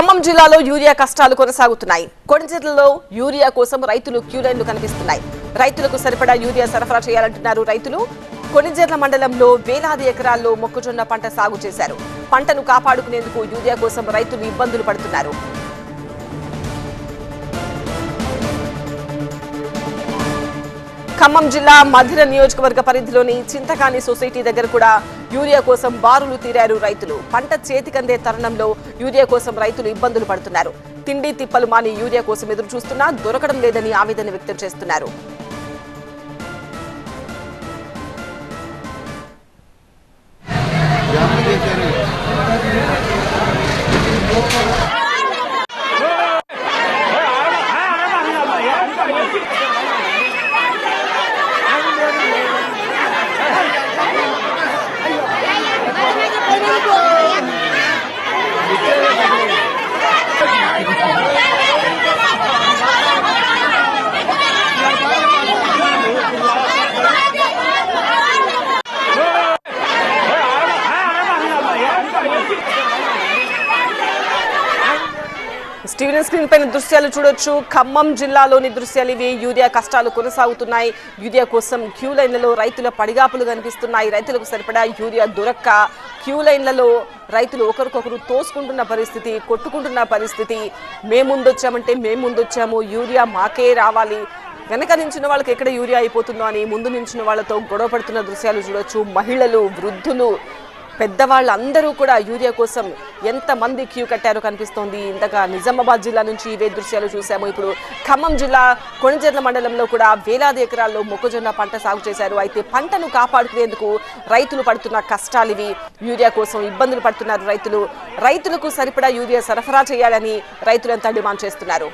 ఖమ్మం జిల్లాలో యూరియా కష్టాలు కొనసాగుతున్నాయి. కొడంచెర్లలో యూరియా కోసం రైతులు క్యూ లైన్లు కనిపిస్తున్నాయి. రైతులకు సరిపడా యూరియా సరఫరా చేయాలంటున్నారు రైతులు. కొణిజర్ల మండలంలో వేలాది ఎకరాల్లో మొక్కజొన్న పంట సాగు చేశారు. పంటను కాపాడుకునేందుకు యూరియా కోసం రైతులు ఇబ్బందులు పడుతున్నారు. ఖమ్మం జిల్లా మధిర నియోజకవర్గ పరిధిలోని చింతకాని సొసైటీ దగ్గర కూడా యూరియా కోసం బారులు తీరారు రైతులు. పంట చేతికందే తరుణంలో యూరియా కోసం రైతులు ఇబ్బందులు పడుతున్నారు. తిండి తిప్పలు మాని యూరియా కోసం ఎదురు చూస్తున్నా దొరకడం లేదని ఆవేదన వ్యక్తం చేస్తున్నారు. స్టీవెన్ స్క్రీన్ పైన దృశ్యాలు చూడొచ్చు. ఖమ్మం జిల్లాలోని దృశ్యాలు ఇవి. యూరియా కష్టాలు కొనసాగుతున్నాయి. యూరియా కోసం క్యూ లైన్లలో రైతుల పడిగాపులు కనిపిస్తున్నాయి. రైతులకు సరిపడా యూరియా దొరక్క క్యూ లైన్లలో రైతులు ఒకరికొకరు తోసుకుంటున్న పరిస్థితి కొట్టుకుంటున్న పరిస్థితి. మేము మేముందొచ్చాము మేము యూరియా మాకే రావాలి. వెనక నించిన వాళ్ళకి ఎక్కడ యూరియా అయిపోతుందో అని ముందు నించిన వాళ్ళతో గొడవ పడుతున్న దృశ్యాలు చూడొచ్చు. మహిళలు వృద్ధులు పెద్దవాళ్ళు అందరూ కూడా యూరియా కోసం ఎంతమంది క్యూ కట్టారో కనిపిస్తోంది. ఇంతగా నిజామాబాద్ జిల్లా నుంచి ఇవే దృశ్యాలు చూసాము ఇప్పుడు ఖమ్మం జిల్లా కొణిజర్ల మండలంలో కూడా వేలాది ఎకరాల్లో మొక్కజొన్న పంట సాగు చేశారు. అయితే పంటను కాపాడుకునేందుకు రైతులు పడుతున్న కష్టాలు ఇవి. యూరియా కోసం ఇబ్బందులు పడుతున్నారు రైతులు. రైతులకు సరిపడా యూరియా సరఫరా చేయాలని రైతులంతా డిమాండ్ చేస్తున్నారు.